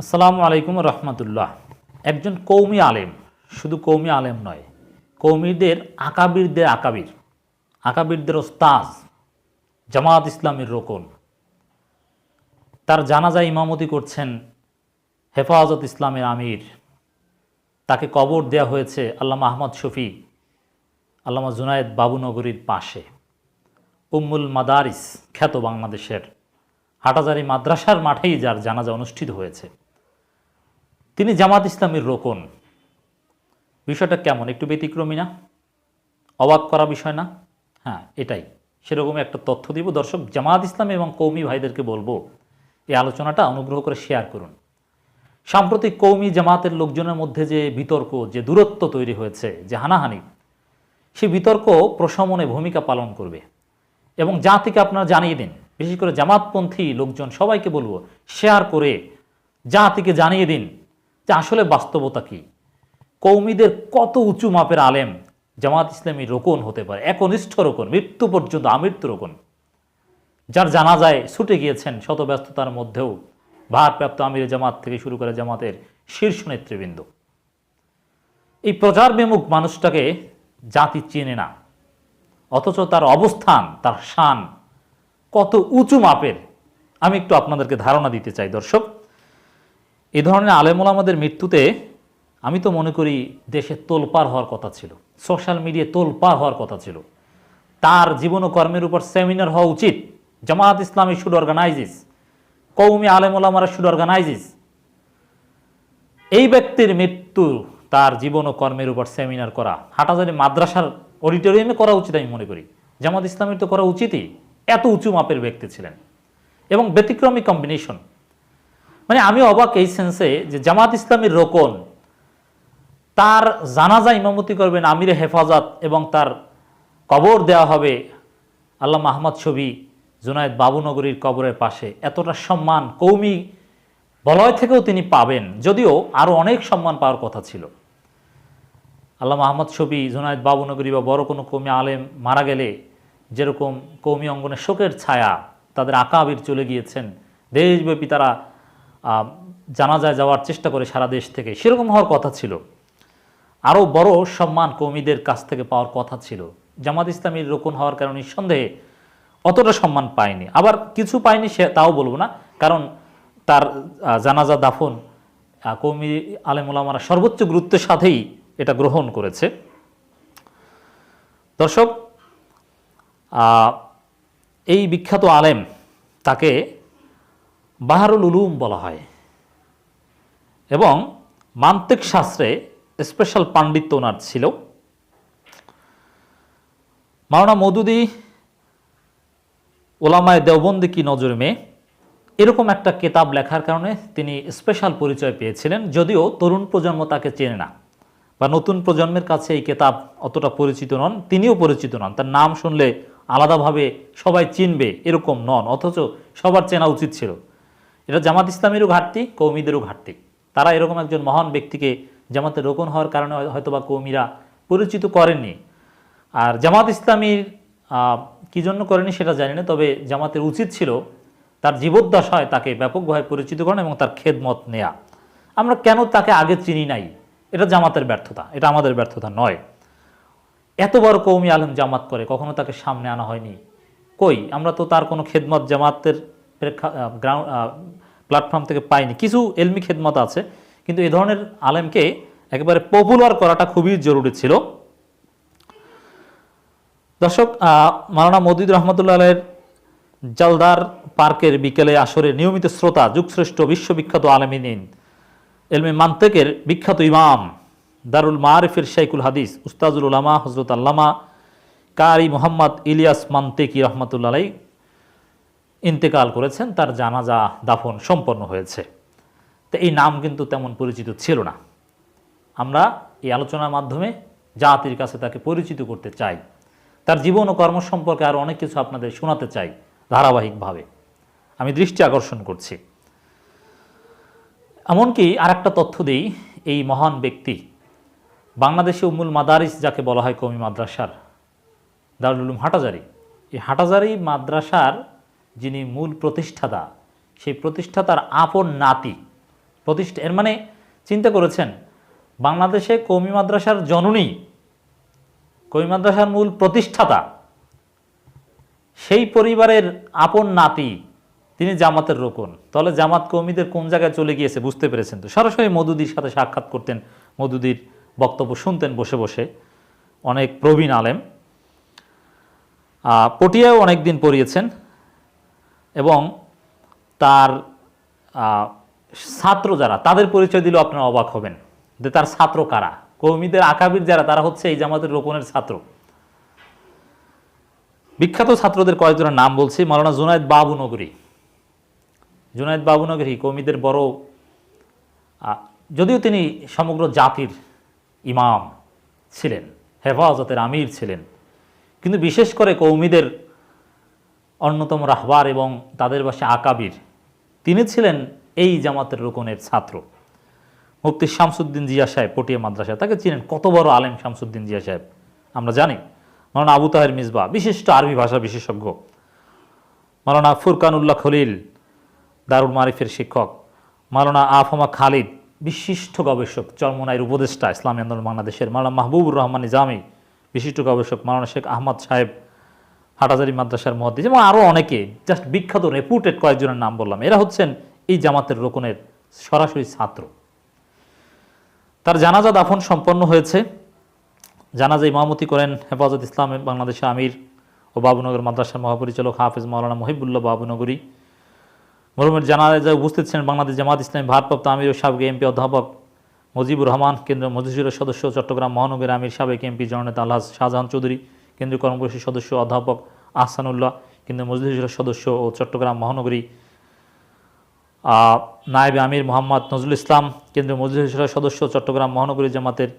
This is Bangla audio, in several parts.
আসসালামু আলাইকুম রহমতুল্লাহ। একজন কৌমি আলেম, শুধু কৌমি আলেম নয়, কৌমিদের আকাবিরদের আকাবির, আকাবিরদের ওস্তাজ জামাত ইসলামের রোকন। তার জানাজা ইমামতি করছেন হেফাজত ইসলামের আমির। তাকে কবর দেয়া হয়েছে আল্লামা আহমদ শফি, আল্লামা জুনায়েদ বাবুনগরীর পাশে। উম্মুল মাদারিস, খ্যাত বাংলাদেশের হাটাজারি মাদ্রাসার মাঠেই যার জানাজা অনুষ্ঠিত হয়েছে। তিনি জামাত ইসলামের রোকন বিষয়টা কেমন? একটু ব্যতিক্রমী না? অবাক করা বিষয় না? হ্যাঁ এটাই। সেরকম একটা তথ্য দিব। দর্শক, জামাত ইসলাম এবং কৌমি ভাইদেরকে বলব, এই আলোচনাটা অনুগ্রহ করে শেয়ার করুন। সাম্প্রতিক কৌমি জামাতের লোকজনের মধ্যে যে বিতর্ক, যে দূরত্ব তৈরি হয়েছে, যে হানাহানি, সে বিতর্ক প্রশমনে ভূমিকা পালন করবে। এবং যা থেকে আপনারা জানিয়ে দিন, বিশেষ করে জামাতপন্থী লোকজন সবাইকে বলব, শেয়ার করে যা থেকে জানিয়ে দিন যে আসলে বাস্তবতা কি? কৌমিদের কত উঁচু মাপের আলেম জামাত ইসলামী রোকন হতে পারে? একনিষ্ঠ রোকন, মৃত্যু পর্যন্ত আমৃত্যু রোকন। যার জানা যায় ছুটে গিয়েছেন শত ব্যস্ততার মধ্যেও ভারপ্রাপ্ত আমির জামাত থেকে শুরু করে জামাতের শীর্ষ নেতৃবৃন্দ। এই প্রচার বিমুখ মানুষটাকে জাতি চেনে না। অথচ তার অবস্থান, তার শান কত উঁচু মাপের, আমি একটু আপনাদেরকে ধারণা দিতে চাই দর্শক। এ ধরনের আলেমুল আমাদের মৃত্যুতে আমি তো মনে করি দেশে তোলপার হওয়ার কথা ছিল সোশ্যাল মিডিয়ায় তোলপার হওয়ার কথা ছিল। তার জীবন ও কর্মের উপর সেমিনার হওয়া উচিত। Jamaat Islami should অর্গানাইজিস Qaumi আলেমুলামারা should অর্গানাইজিস এই ব্যক্তির মৃত্যু তার জীবন ও কর্মের উপর সেমিনার করা, হাটাজারি মাদ্রাসার অডিটোরিয়ামে করা উচিত আমি মনে করি। জামাত ইসলামের তো করা উচিতই। এত উঁচু মাপের ব্যক্তি ছিলেন। এবং ব্যতিক্রমী কম্বিনেশন মানে আমি অবাক এই সেন্সে যে জামাত ইসলামের রোকন, তার জানাজা ইমামতি করবেন আমিরে হেফাজত এবং তার কবর দেওয়া হবে আল্লাহ মাহমদ ছবি জুনায়দ বাবুনগরীর কবরের পাশে। এতটা সম্মান কৌমি বলয় থেকেও তিনি পাবেন, যদিও আরও অনেক সম্মান পাওয়ার কথা ছিল। আল্লাহ মাহমদ ছবি জুনায়দ বাবুনগরী বা বড় কোনো কৌমি আলেম মারা গেলে যেরকম কৌমি অঙ্গনে শোকের ছায়া তাদের আকাবির চলে গিয়েছেন। দেশব্যাপী তারা জানাজায় যাওয়ার চেষ্টা করে সারা দেশ থেকে। সেরকম হওয়ার কথা ছিল। আরও বড় সম্মান কৌমিদের কাছ থেকে পাওয়ার কথা ছিল। জামাত ইসলামীর রোকন হওয়ার কারণে নিঃসন্দেহে অতটা সম্মান পায়নি। আবার কিছু পায়নি সে, তাও বলব না। কারণ তার জানাজা দাফন কৌমি আলেমুলামারা সর্বোচ্চ গুরুত্বের সাথেই এটা গ্রহণ করেছে। দর্শক এই বিখ্যাত আলেম তাকে বাহারুল উলুম বলা হয়। এবং মান্তিক শাস্ত্রে স্পেশাল পাণ্ডিত্য ওনার ছিল। মাওনা মদুদি ওলামায় দেওবন্দি কি নজর মেয়ে? এরকম একটা কেতাব লেখার কারণে তিনি স্পেশাল পরিচয় পেয়েছিলেন, যদিও তরুণ প্রজন্ম তাকে চেনে না বা নতুন প্রজন্মের কাছে এই কেতাব অতটা পরিচিত নন, তিনিও পরিচিত নন। তার নাম শুনলে আলাদাভাবে সবাই চিনবে এরকম নন, অথচ সবার চেনা উচিত ছিল। এটা জামাত ইসলামেরও ঘাটতি কৌমিদেরও ঘাটতি। তারা এরকম একজন মহান ব্যক্তিকে জামাতে রোকন হওয়ার কারণে হয়তোবা কৌমিরা পরিচিত করেননি। আর জামাত ইসলামীর কি জন্য করেনি সেটা জানি না, তবে জামাতের উচিত ছিল তার জীবদ্দশায় তাকে ব্যাপকভাবে পরিচিত করেন এবং তার খেদমত নেয়া। আমরা কেন তাকে আগে চিনি নাই? এটা জামাতের ব্যর্থতা, এটা আমাদের ব্যর্থতা নয়। এত বড় কৌমি আলম জামাত করে, কখনো তাকে সামনে আনা হয়নি। কই? আমরা তো তার কোনো খেদমত জামাতের প্রেক্ষা গ্রাউন্ড প্ল্যাটফর্ম থেকে পাইনি। কিছু এলমি খেদমত আছে, কিন্তু এই ধরনের আলেমকে একেবারে পপুলার করাটা খুবই জরুরি ছিল। দর্শক মাওলানা মদিদ রহমতুল্লাহ আলের জালদার পার্কের বিকেলে আসরে নিয়মিত শ্রোতা, যুগশ্রেষ্ঠ বিশ্ববিখ্যাত আলমিন এলমে মান্তেকের বিখ্যাত ইমাম, দারুল মারিফের শাইকুল হাদিস, উস্তাজুল উলামা হজরত আল্লামা কারি মোহাম্মদ ইলিয়াস মান্তেকি রহমতুল্লাহ ইন্তেকাল করেছেন, তার জানাজা দাফন সম্পন্ন হয়েছে। তো এই নাম কিন্তু তেমন পরিচিত ছিল না। আমরা এই আলোচনার মাধ্যমে জাতির কাছে তাকে পরিচিত করতে চাই। তার জীবন ও কর্ম সম্পর্কে আরও অনেক কিছু আপনাদের শোনাতে চাই ধারাবাহিকভাবে। আমি দৃষ্টি আকর্ষণ করছি। এমনকি আর একটা তথ্য দিই, এই মহান ব্যক্তি, বাংলাদেশে উমুল মাদারিস যাকে বলা হয় কমি মাদ্রাসার, দারুল হাটাজারি। এই হাটাজারি মাদ্রাসার যিনি মূল প্রতিষ্ঠাতা, সেই প্রতিষ্ঠাতার আপন নাতি। প্রতিষ্ঠা, এর মানে চিন্তা করেছেন, বাংলাদেশে কৌমি মাদ্রাসার জননী, কৌমি মাদ্রাসার মূল প্রতিষ্ঠাতা, সেই পরিবারের আপন নাতি, তিনি জামাতের রোকন। তাহলে জামাত কৌমিদের কোন জায়গায় চলে গিয়েছে বুঝতে পেরেছেন তো? সরাসরি মধুদির সাথে সাক্ষাৎ করতেন মধুদির বক্তব্য শুনতেন বসে বসে। অনেক প্রবীণ আলেম। পটিয়াও অনেক দিন পড়িয়েছেন। এবং তার ছাত্র যারা, তাদের পরিচয় দিলেও আপনারা অবাক হবেন যে তার ছাত্র কারা? কৌমিদের আকাবির যারা, তারা হচ্ছে এই জামাতের রোকনের ছাত্র। বিখ্যাত ছাত্রদের কয়েকজনের নাম বলছি, মাওলানা জুনায়দ বাবু নগরী। জুনায়দ বাবু নগরী কৌমিদের বড় যদিও তিনি সমগ্র জাতির ইমাম ছিলেন, হেফাজতের আমির ছিলেন, কিন্তু বিশেষ করে কৌমিদের অন্যতম রাহবার এবং তাদের বাসে আকাবির। তিনি ছিলেন এই জামাতের রোকনের ছাত্র। মুফতি শামসুদ্দিন জিয়া সাহেব, পটিয়া মাদ্রাসা তাকে চিনেন। কত বড় আলেম শামসুদ্দিন জিয়া সাহেব। আমরা জানি মাওলানা আবু তাহের মিসবা, বিশিষ্ট আরবি ভাষা বিশেষজ্ঞ। মাওলানা ফুরকানুল্লাহ খলিল, দারুল মারিফের শিক্ষক। মাওলানা আফমা খালিদ, বিশিষ্ট গবেষক, চরমনাইয়ের উপদেষ্টা, ইসলামী আন্দোলন বাংলাদেশের। মাওলানা মাহবুবুর রহমান নিজামি, বিশিষ্ট গবেষক মাওলানা শেখ আহমদ সাহেব হাটাজারি মাদ্রাসার মহাদিস এবং আরও অনেকে জাস্ট বিখ্যাত রেপুটেড কয়েকজনের নাম বললাম। এরা হচ্ছেন এই জামাতের রোকনের সরাসরি ছাত্র। তার জানাজা দাফন সম্পন্ন হয়েছে। জানাজা ইমামতি করেন হেফাজত ইসলাম, বাংলাদেশের আমির ও বাবুনগর মাদ্রাসার মহাপরিচালক হাফিজ মাওলানা মহিবুল্লাহ বাবুনগরী। মরুমের জানাজায় উপস্থিত ছিলেন বাংলাদেশ জামাত ইসলামী ভারপ্রাপ্ত আমির ও সাবেক এমপি অধ্যাপক মুজিবুর রহমান, কেন্দ্রীয় মজলিসের সদস্য, চট্টগ্রাম মহানগর আমির, সাবেক এমপি জননেতা আল্লাহ শাহজাহান চৌধুরী। কেন্দ্রীয় কর্মপরিষদ সদস্য অধ্যাপক আহসানুল্লাহ, কেন্দ্রীয় মজলিসের সদস্য ও চট্টগ্রাম মহানগরী নায়েবে আমির মোহাম্মদ নজরুল ইসলাম, কেন্দ্রীয় মজলিসের সদস্য চট্টগ্রাম মহানগরী জামাতের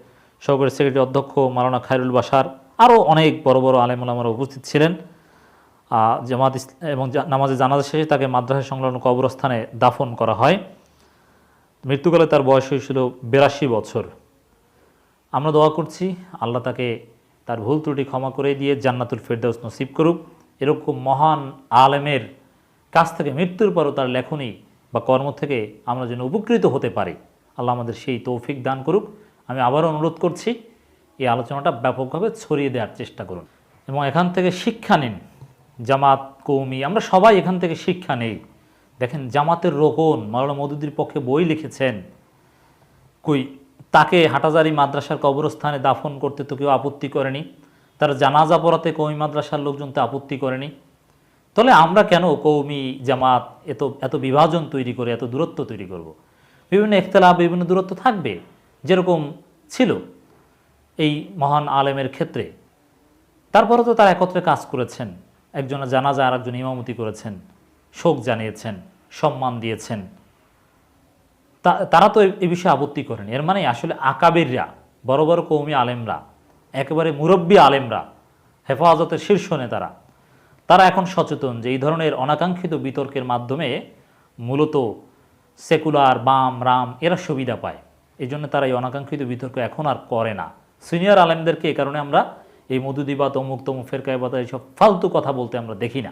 সহকারী সেক্রেটারি অধ্যক্ষ মালানা খায়রুল বাসার আরও অনেক বড় বড় আলেমুলামারা উপস্থিত ছিলেন। জামাত এবং নামাজে জানাজা শেষে তাকে মাদ্রাসা সংলগ্ন কবরস্থানে দাফন করা হয়। মৃত্যুকালে তার বয়স হয়েছিল বিরাশি বছর। আমরা দোয়া করছি আল্লাহ তাকে তার ভুল ত্রুটি ক্ষমা করে দিয়ে জান্নাতুল ফেরদাউস নসিব করুক। এরকম মহান আলেমের কাছ থেকে মৃত্যুর পরও তার লেখনী বা কর্ম থেকে আমরা যেন উপকৃত হতে পারি। আল্লাহ আমাদের সেই তৌফিক দান করুক। আমি আবারও অনুরোধ করছি, এই আলোচনাটা ব্যাপকভাবে ছড়িয়ে দেওয়ার চেষ্টা করুন এবং এখান থেকে শিক্ষা নিন। জামাত, কৌমি, আমরা সবাই এখান থেকে শিক্ষা নেই। দেখেন জামাতের রোকন মাওলানা মদুদির পক্ষে বই লিখেছেন। কই? তাকে হাটাজারি মাদ্রাসার কবরস্থানে দাফন করতে তো কেউ আপত্তি করেনি। তার জানাজা পড়াতে কৌমি মাদ্রাসার লোকজন তো আপত্তি করেনি। তাহলে আমরা কেন কৌমি জামাত এত এত বিভাজন তৈরি করে, এত দূরত্ব তৈরি করব। বিভিন্ন ইখতলাফ, বিভিন্ন দূরত্ব থাকবে, যেরকম ছিল এই মহান আলেমের ক্ষেত্রে। তারপরে তো তারা একত্রে কাজ করেছেন, একজনের জানাজা আর একজন ইমামতি করেছেন, শোক জানিয়েছেন, সম্মান দিয়েছেন। তারা তো এ- বিষয়ে আপত্তি করেন। এর মানে আসলে আকাবিররা, বড় বড় কৌমি আলেমরা, একেবারে মুরব্বী আলেমরা, হেফাজতের শীর্ষ নেতারা, তারা এখন সচেতন যে এই ধরনের অনাকাঙ্ক্ষিত বিতর্কের মাধ্যমে মূলত সেকুলার, বাম, রাম, এরা সুবিধা পায়। এই জন্য তারা এই অনাকাঙ্ক্ষিত বিতর্ক এখন আর করে না। সিনিয়র আলেমদেরকে এ কারণে আমরা এই মধুদিবাত অমুক তমুক ফেরকায় বাতা এইসব ফালতু কথা বলতে আমরা দেখি না।